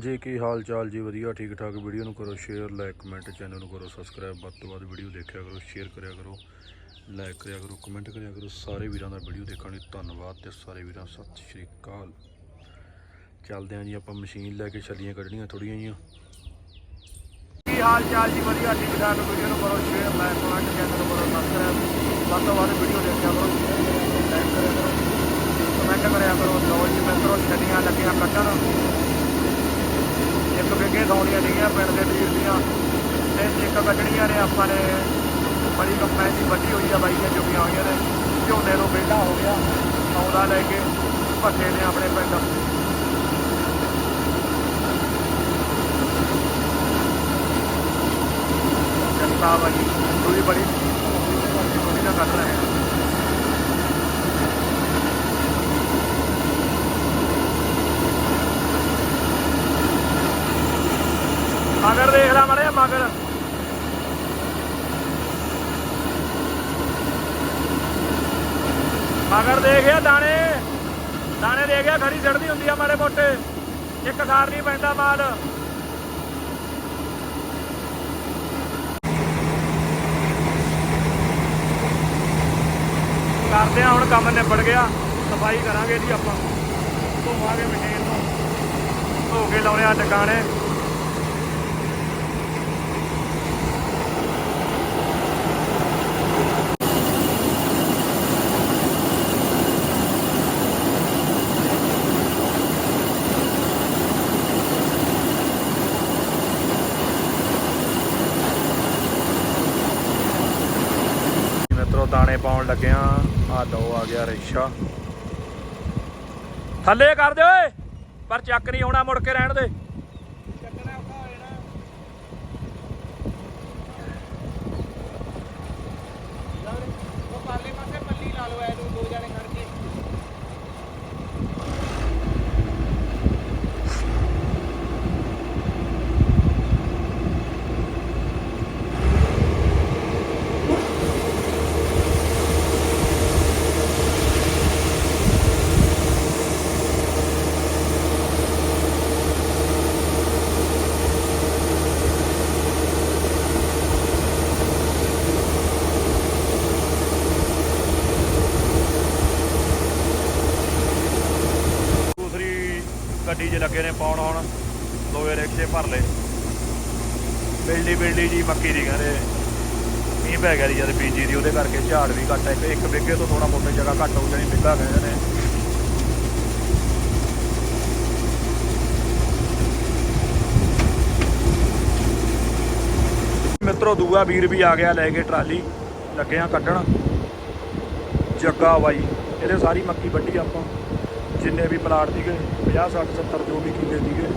ਜੀ, ਕੀ ਹਾਲ ਚਾਲ ਜੀ? ਵਧੀਆ, ਠੀਕ ਠਾਕ। ਵੀਡੀਓ ਨੂੰ ਕਰੋ ਸ਼ੇਅਰ ਲਾਈਕ ਕਮੈਂਟ ਚੈਨਲ ਨੂੰ ਕਰੋ ਸਬਸਕ੍ਰਾਈਬ ਵੱਧ ਤੋਂ ਵੱਧ ਵੀਡੀਓ ਦੇਖਿਆ ਕਰੋ ਸ਼ੇਅਰ ਕਰਿਆ ਕਰੋ ਲਾਈਕ ਕਰਿਆ ਕਰੋ ਕਮੈਂਟ ਕਰਿਆ ਕਰੋ। ਸਾਰੇ ਵੀਰਾਂ ਦਾ ਵੀਡੀਓ ਦੇਖਣ ਲਈ ਧੰਨਵਾਦ ਤੇ ਸਾਰੇ ਵੀਰਾਂ ਸਤਿ ਸ਼੍ਰੀ ਅਕਾਲ। ਚੱਲਦੇ ਆਂ ਜੀ, ਆਪਾਂ ਮਸ਼ੀਨ ਲੈ ਕੇ ਛੱਲੀਆਂ ਕੱਢਣੀਆਂ ਥੋੜੀਆਂ ਜੀਆਂ ਕੀ ਹਾਲ ਚਾਲ ਜੀ? ਵਧੀਆ, ਠੀਕ ਠਾਕ। ਵੀਡੀਓ ਨੂੰ ਕਰੋ ਸ਼ੇਅਰ ਲਾਈਕ ਕਮੈਂਟ ਚੈਨਲ ਨੂੰ ਕਰੋ ਸਬਸਕ੍ਰਾਈਬ ਵੱਧ ਤੋਂ ਵੱਧ ਵੀਡੀਓ ਦੇਖਿਆ ਕਰੋ। ਲਾਈਕ ਕਰਿਆ ਕਰੋ। ਕਮੈਂਟ ਕਰਿਆ ਕਰੋ। ਲੋ ਜੀ, ਮਿੱਤਰੋ ਛੱਡੀਆਂ ਲੱਗੀਆਂ ਕੱਟਣ ਅੱਗੇ ਵਿਗੇ ਦੌੜੀਆਂ ਡੀਆਂ ਪਿੰਡ ਦੇ ਵੀਰ ਦੀਆਂ। ਤੇ ਇੱਕ ਕੱਢਣੀਆਂ ਨੇ ਆਪਾਂ ਨੇ ਬੜੀ ਕੰਪਨੀ ਦੀ ਵੱਡੀ ਹੋਈ ਆ, ਬਾਈਆਂ ਦੀਆਂ ਚੁੱਕੀਆਂ ਹੋਈਆਂ ਨੇ। ਝੋਨੇ ਤੋਂ ਵਿਹਲਾ ਹੋ ਗਿਆ, ਸੌਦਾ ਲੈ ਕੇ ਭੱਠੇ ਨੇ ਆਪਣੇ ਪਿੰਡ। ਜਨਤਾ ਬਾਈ ਪੂਰੀ ਬੜੀ ਥੋੜੀ ਨਾ ਕਰ ਰਹੇ ਆ ਮਗਰ ਦੇਖ ਲੈ ਮੜੇ ਮਗਰ ਮਗਰ ਦੇਖਿਆ ਦਾਣੇ। ਦਾਣੇ ਦੇ ਗਿਆ ਖੜੀ ਚੜਦੀ ਹੁੰਦੀ ਆ ਮਾੜੇ ਮੋਟੇ। ਇੱਕ ਖਾਰ ਨਹੀਂ ਪੈਂਦਾ ਮਾਲ ਕਰਦੇ ਆ, ਹੁਣ ਕੰਮ ਨਿਬੜ ਗਿਆ। ਸਫ਼ਾਈ ਕਰਾਂਗੇ ਜੀ ਆਪਾਂ। ਧੋਵਾਂਗੇ ਮਸ਼ੀਨ ਨੂੰ। ਧੋ ਕੇ ਲਾਉਣੇ ਆ ਟਿਕਾਣੇ ਮਿੱਤਰੋ ਦਾਣੇ ਪਾਉਣ ਲੱਗਿਆ। ਆ ਲਓ, ਆ ਗਿਆ ਰੇਸ਼ਾ ਥੱਲੇ ਕਰ ਦੇ ਓਏ, ਪਰ ਚੱਕ ਨਹੀਂ ਆਉਣਾ ਮੁੜ ਕੇ ਰਹਿਣ ਦੇ ਚੱਕਣਾ ਔਖਾ ਹੋ ਜਾਣਾ ਉਹ ਪਾਰਲੇ ਪਾਸੇ ਪੱਲੀ ਲਾ ਲਓ ਐ ਨੂੰ ਦੋ ਜਣੇ ਖੜ ਕੇ ਦੂਸਰੀ ਗੱਡੀ 'ਚ ਲੱਗੇ ਨੇ ਪਾਉਣ ਹੁਣ, ਦੋਵੇਂ ਰਿਕਸ਼ੇ ਭਰ ਲਏ। ਬਿਲਡੀ ਬਿਲਡੀ ਜੀ ਮੱਕੀ ਦੀ, ਕਹਿੰਦੇ ਮੀਂਹ ਪੈ ਗਿਆ ਜੀ, ਜਦ ਬੀਜੀ ਦੀ, ਉਹਦੇ ਕਰਕੇ ਝਾੜ ਵੀ ਘੱਟ ਹੈ ਇੱਕ ਇੱਕ ਵਿਗੇ ਤੋਂ ਥੋੜਾ ਮੋਟੇ ਜਗ੍ਹਾ ਘੱਟ ਹੋ ਜਾਣੀ ਬਿੱਗਾ ਕਹਿੰਦੇ ਨੇ। ਮਿੱਤਰੋ, ਦੂਆ ਵੀਰ ਵੀ ਆ ਗਿਆ ਲੈ ਕੇ ਟਰਾਲੀ ਲੱਗਿਆ ਕੱਢਣ। ਜੱਗਾ ਬਾਈ, ਇਹਦੇ ਸਾਰੀ ਮੱਕੀ ਵੱਢੀ ਆਪਾਂ। ਜਿੰਨੇ ਵੀ ਪਲਾਟ ਸੀਗੇ 50 60 70 ਜੋ ਵੀ ਕਿੱਲੇ ਸੀਗੇ।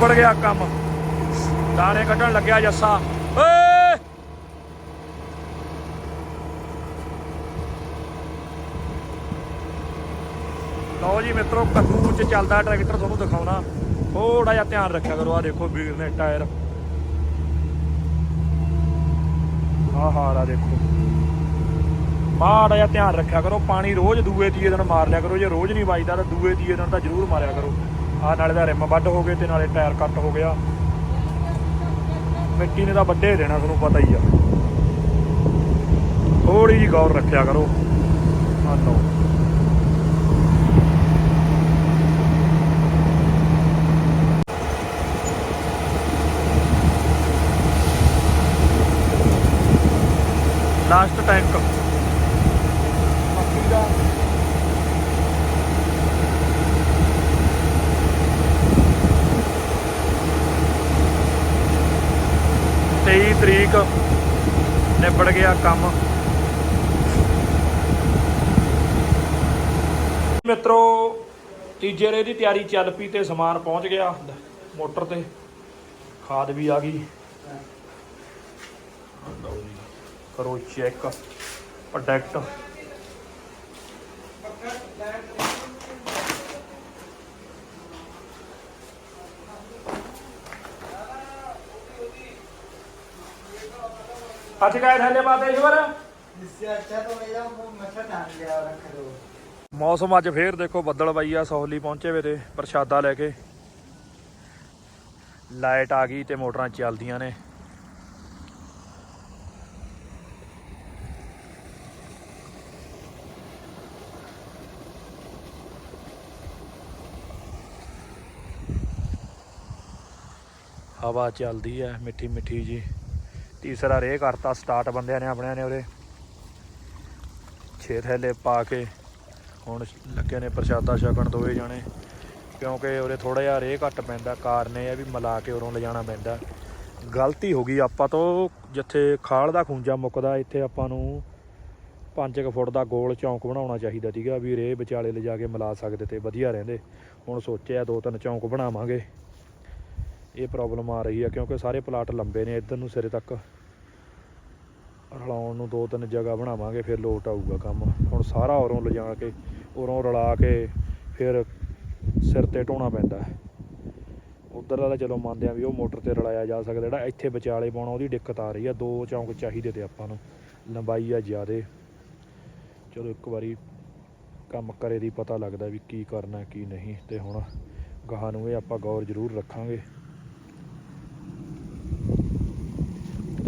ਪੜ ਗਿਆ ਕੰਮ। ਦਾਣੇ ਕੱਢਣ ਲੱਗਿਆ ਜੱਸਾ ਓਏ ਲਓ ਜੀ ਮਿੱਤਰੋ, ਕੱਦੂ ਚ ਚੱਲਦਾ ਟਰੈਕਟਰ ਤੁਹਾਨੂੰ ਦਿਖਾਉਣਾ। ਥੋੜਾ ਜਿਹਾ ਧਿਆਨ ਰੱਖਿਆ ਕਰੋ ਆ ਦੇਖੋ ਵੀਰ ਨੇ ਟਾਇਰ। ਆਹ ਹਾਲ ਦੇਖੋ। ਮਾੜਾ ਜਿਹਾ ਧਿਆਨ ਰੱਖਿਆ ਕਰੋ, ਪਾਣੀ ਰੋਜ਼ ਦੂਏ ਤੀਏ ਦਿਨ ਮਾਰ ਲਿਆ ਕਰੋ, ਜੇ ਰੋਜ਼ ਨਹੀਂ ਵੱਜਦਾ ਤਾਂ ਦੂਏ ਤੀਏ ਦਿਨ ਤਾਂ ਜ਼ਰੂਰ ਮਾਰਿਆ ਕਰੋ। ਆ ਨਾਲੇ ਦਾ ਰਿਮ ਵੱਢ ਹੋ ਗਏ ਤੇ ਨਾਲੇ ਟਾਇਰ ਕੱਟ ਹੋ ਗਿਆ। ਮਿੱਟੀ ਨੇ ਤਾਂ ਵੱਡੇ ਦੇਣਾ, ਤੁਹਾਨੂੰ ਪਤਾ ਹੀ ਆ। ਥੋੜੀ ਜੀ ਗੌਰ ਰੱਖਿਆ ਕਰੋ ਆ ਲਓ ਲਾਸਟ ਟੈਂਕ ਮੱਕੀ ਦਾ ਤੇਈ ਤਰੀਕ ਨਿਬੜ ਗਿਆ ਕੰਮ। ਮਿੱਤਰੋ, ਤੀਜੇ ਰੇ ਦੀ ਤਿਆਰੀ ਚੱਲ ਪਈ ਤੇ ਸਮਾਨ ਪਹੁੰਚ ਗਿਆ। ਮੋਟਰ ਤੇ ਖਾਦ ਵੀ ਆ ਗਈ। ਕਰੋ ਚੈੱਕ ਪ੍ਰੋਡਕਟ ਅੱਜ ਕਾਇ ਥੱਲੇ ਪਾਤੇ ਈਸ਼ਵਰ इससे अच्छा तो मेरा वो मच्छर डाल लिया और रख दो ਮੌਸਮ ਅੱਜ ਫੇਰ ਦੇਖੋ ਬੱਦਲ ਬਾਈ ਆ ਸੌਲੀ ਪਹੁੰਚੇ ਵੇ ਤੇ ਪ੍ਰਸ਼ਾਦਾ ਲੈ ਕੇ ਲਾਈਟ ਆ ਗਈ ਤੇ ਮੋਟਰਾਂ ਚੱਲਦੀਆਂ ਨੇ ਹਵਾ ਚੱਲਦੀ ਹੈ ਮਿੱਠੀ ਮਿੱਠੀ ਜੀ ਤੀਸਰਾ ਰੇ ਕਰਤਾ ਸਟਾਰਟ ਬੰਦਿਆਂ ਨੇ ਆਪਣਿਆਂ ਨੇ ਉਰੇ। ਛੇ ਥੈਲੇ ਪਾ ਕੇ ਹੁਣ ਲੱਗੇ ਨੇ ਪ੍ਰਸ਼ਾਦਾ ਛਕਣ ਦੋਵੇਂ ਜਾਣੇ। ਕਿਉਂਕਿ ਉਰੇ ਥੋੜਾ ਜਿਹਾ ਰੇ ਘੱਟ ਪੈਂਦਾ, ਕਾਰਨ ਇਹ ਆ ਵੀ ਮਿਲਾ ਕੇ ਉਰੋਂ ਲਿਜਾਣਾ ਪੈਂਦਾ। ਗਲਤੀ ਹੋ ਗਈ, ਆਪਾਂ ਤੋਂ ਜਿੱਥੇ ਖਾਲ ਦਾ ਖੂੰਜਾ ਮੁੱਕਦਾ, ਇੱਥੇ ਆਪਾਂ ਨੂੰ 5 ਫੁੱਟ ਦਾ ਗੋਲ ਚੌਂਕ ਬਣਾਉਣਾ ਚਾਹੀਦਾ ਸੀਗਾ, ਵੀ ਰੇ ਵਿਚਾਲੇ ਲਿਜਾ ਕੇ ਮਿਲਾ ਸਕਦੇ ਤੇ ਵਧੀਆ ਰਹਿੰਦੇ। ਹੁਣ ਸੋਚਿਆ ਦੋ ਤਿੰਨ ਚੌਂਕ ਬਣਾਵਾਂਗੇ। ਇਹ ਪ੍ਰੋਬਲਮ ਆ ਰਹੀ ਹੈ ਕਿਉਂਕਿ ਸਾਰੇ ਪਲਾਟ ਲੰਬੇ ਨੇ, ਇੱਧਰ ਨੂੰ ਸਿਰੇ ਤੱਕ ਰਲਾਉਣ ਨੂੰ ਦੋ ਤਿੰਨ ਜਗ੍ਹਾ ਬਣਾਵਾਂਗੇ, ਫਿਰ ਲੋਟ ਆਊਗਾ ਕੰਮ। ਹੁਣ ਸਾਰਾ ਔਰੋਂ ਲਿਜਾ ਕੇ, ਉਰੋਂ ਰਲਾ ਕੇ ਫਿਰ ਸਿਰ ਤੇ ਢੋਣਾ ਪੈਂਦਾ ਉਧਰ ਵਾਲਾ ਚਲੋ ਮੰਨਦੇ ਆ ਵੀ ਉਹ ਮੋਟਰ ਤੇ ਰਲਾਇਆ ਜਾ ਸਕਦਾ, ਜਿਹੜਾ ਇੱਥੇ ਵਿਚਾਲੇ ਪਾਉਣਾ, ਉਹਦੀ ਦਿੱਕਤ ਆ ਰਹੀ ਆ, ਦੋ ਚੌਂਕ ਚਾਹੀਦੇ ਤੇ ਆਪਾਂ ਨੂੰ, ਲੰਬਾਈ ਆ ਜ਼ਿਆਦੇ। ਚਲੋ ਇੱਕ ਵਾਰੀ ਕੰਮ ਕਰੇ ਦੀ ਪਤਾ ਲੱਗਦਾ ਵੀ ਕੀ ਕਰਨਾ, ਕੀ ਨਹੀਂ, ਤੇ ਹੁਣ ਗਾਹਾਂ ਨੂੰ ਇਹ ਆਪਾਂ ਗੌਰ ਜ਼ਰੂਰ ਰੱਖਾਂਗੇ।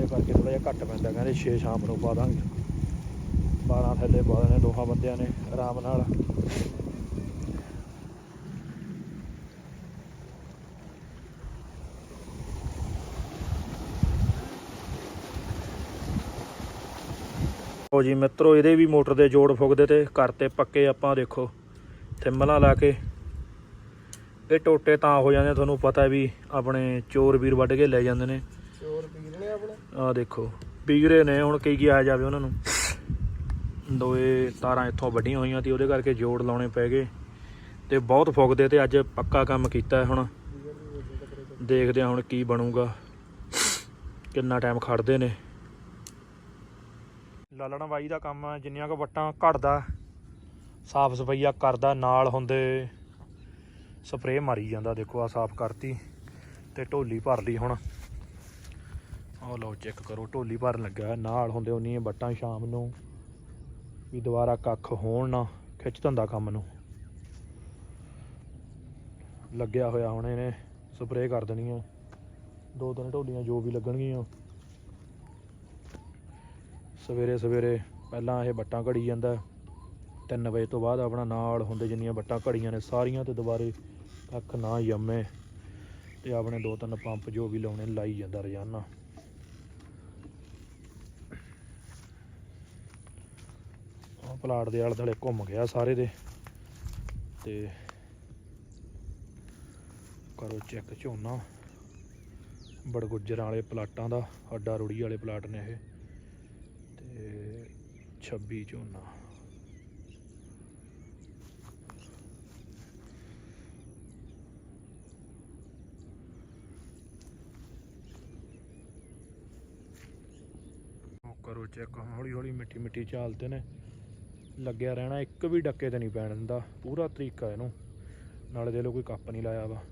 ਕਰਕੇ ਥੋੜਾ ਜਿਹਾ ਘੱਟ ਪੈਂਦਾ, ਕਹਿੰਦੇ 6 ਸ਼ਾਮ ਨੂੰ ਪਾ ਦਾਂਗੇ। 12 ਥੱਲੇ ਪਾ ਦੇਣੇ ਦੋਹਾਂ ਬੰਦਿਆਂ ਨੇ ਆਰਾਮ ਨਾਲ। ਉਹ ਜੀ ਮਿੱਤਰੋ, ਇਹਦੇ ਵੀ ਮੋਟਰ ਦੇ ਜੋੜ ਫੁੱਕਦੇ ਤੇ ਕਰਤੇ ਪੱਕੇ ਆਪਾਂ ਦੇਖੋ ਥਿੰਮਲਾਂ ਲਾ ਕੇ। ਇਹ ਟੋਟੇ ਤਾਂ ਹੋ ਜਾਂਦੇ, ਤੁਹਾਨੂੰ ਪਤਾ ਵੀ ਆਪਣੇ ਚੋਰ ਵੀਰ ਵੱਢ ਕੇ ਲੈ ਜਾਂਦੇ ਨੇ। चोर ਆਹ ਦੇਖੋ ਪੀਗਰੇ ਨੇ ਹੁਣ ਕੀ ਕੀ ਆ ਜਾਵੇ ਉਹਨਾਂ ਨੂੰ। ਦੋਏ ਤਾਰਾਂ ਇੱਥੋਂ ਵੱਡੀਆਂ ਹੋਈਆਂ ਤੇ ਉਹਦੇ ਕਰਕੇ ਜੋੜ ਲਾਉਣੇ ਪੈ ਗਏ ਤੇ ਬਹੁਤ ਫੁੱਕਦੇ ਤੇ ਅੱਜ ਪੱਕਾ ਕੰਮ ਕੀਤਾ ਹੁਣ। ਦੇਖਦੇ ਹਾਂ ਹੁਣ ਕੀ ਬਣੂਗਾ। ਕਿੰਨਾ ਟਾਈਮ ਖੜਦੇ ਨੇ। ਲਾਲਣ ਬਾਈ ਦਾ ਕੰਮ ਜਿੰਨੀਆਂ ਕੁ ਵੱਟਾਂ ਘੜਦਾ ਸਾਫ਼ ਸਫਾਈਆ ਕਰਦਾ, ਨਾਲ ਹੁੰਦੇ ਸਪਰੇਅ ਮਾਰੀ ਜਾਂਦਾ, ਦੇਖੋ ਆ ਸਾਫ਼ ਕਰਤੀ ਤੇ ਢੋਲੀ ਭਰ ਲਈ ਹੁਣ। ਆਹ ਲਓ ਚੈੱਕ ਕਰੋ, ਢੋਲੀ ਭਰਨ ਲੱਗਾ ਨਾਲ ਹੁੰਦੇ ਉਨੀਆਂ ਬੱਟਾਂ ਸ਼ਾਮ ਨੂੰ ਵੀ ਦੁਬਾਰਾ ਕੱਖ ਹੋਣ ਨਾ, ਖਿੱਚ ਧੰਦਾ ਕੰਮ ਨੂੰ। ਲੱਗਿਆ ਹੋਇਆ ਹੁਣ ਇਹਨੇ ਸਪਰੇਅ ਕਰ ਦੇਣੀ ਆ ਦੋ ਤਿੰਨ ਢੋਲੀਆਂ ਜੋ ਵੀ ਲੱਗਣਗੀਆਂ। ਸਵੇਰੇ ਸਵੇਰੇ ਪਹਿਲਾਂ ਇਹ ਬੱਟਾਂ ਘੜੀ ਜਾਂਦਾ 3 ਵਜੇ ਤੋਂ ਬਾਅਦ ਆਪਣਾ ਨਾਲ ਹੁੰਦੇ ਜਿੰਨੀਆਂ ਬੱਟਾਂ ਘੜੀਆਂ ਨੇ, ਸਾਰੀਆਂ ਤੇ ਦੁਬਾਰੇ ਕੱਖ ਨਾ ਜੰਮੇ। ਤੇ ਆਪਣੇ ਦੋ ਤਿੰਨ ਪੰਪ ਜੋ ਵੀ ਲਾਉਣੇ ਲਾਈ ਜਾਂਦਾ ਰੋਜ਼ਾਨਾ ਆਹ ਪਲਾਟ ਦੇ ਆਲੇ ਦੁਆਲੇ ਘੁੰਮ ਗਿਆ ਸਾਰੇ ਦੇ। ਤੇ ਕਰੋ ਚੈੱਕ ਝੋਨਾ। ਬੜਗੁੱਜਰਾਂ ਵਾਲੇ ਪਲਾਟਾਂ ਦਾ, ਅੱਡਾ ਰੁੜੀ ਵਾਲੇ ਪਲਾਟ ਨੇ ਇਹ। ਤੇ 26 ਝੋਨਾ। ਕਰੋ ਚੈੱਕ ਹੌਲੀ ਹੌਲੀ ਮਿੱਟੀ ਮਿੱਟੀ ਚਾਲਦੇ ਨੇ। ਲੱਗਿਆ ਰਹਿਣਾ, ਇੱਕ ਵੀ ਡੱਕੇ ਤੇ ਨਹੀਂ ਪੈਣ ਦਿੰਦਾ। ਪੂਰਾ ਤਰੀਕਾ ਇਹਨੂੰ। ਨਾਲੇ ਦੇ ਲੋ ਕੋਈ ਕੱਪ ਨਹੀਂ ਲਾਇਆ ਵਾ।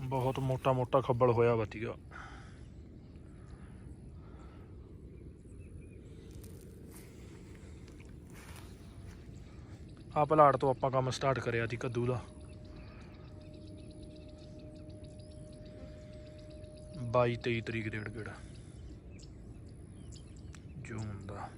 ਬਹੁਤ ਮੋਟਾ ਮੋਟਾ ਖੱਬਲ ਹੋਇਆ ਵਧੀਆ ਆ ਪਲਾਟ ਤੋਂ ਆਪਾਂ ਕੰਮ ਸਟਾਰਟ ਕਰਿਆ ਸੀ ਕੱਦੂ ਦਾ। 22 23 ਤਰੀਕ ਡੇਢ ਗੇੜਾ ਜੂਨ ਦਾ।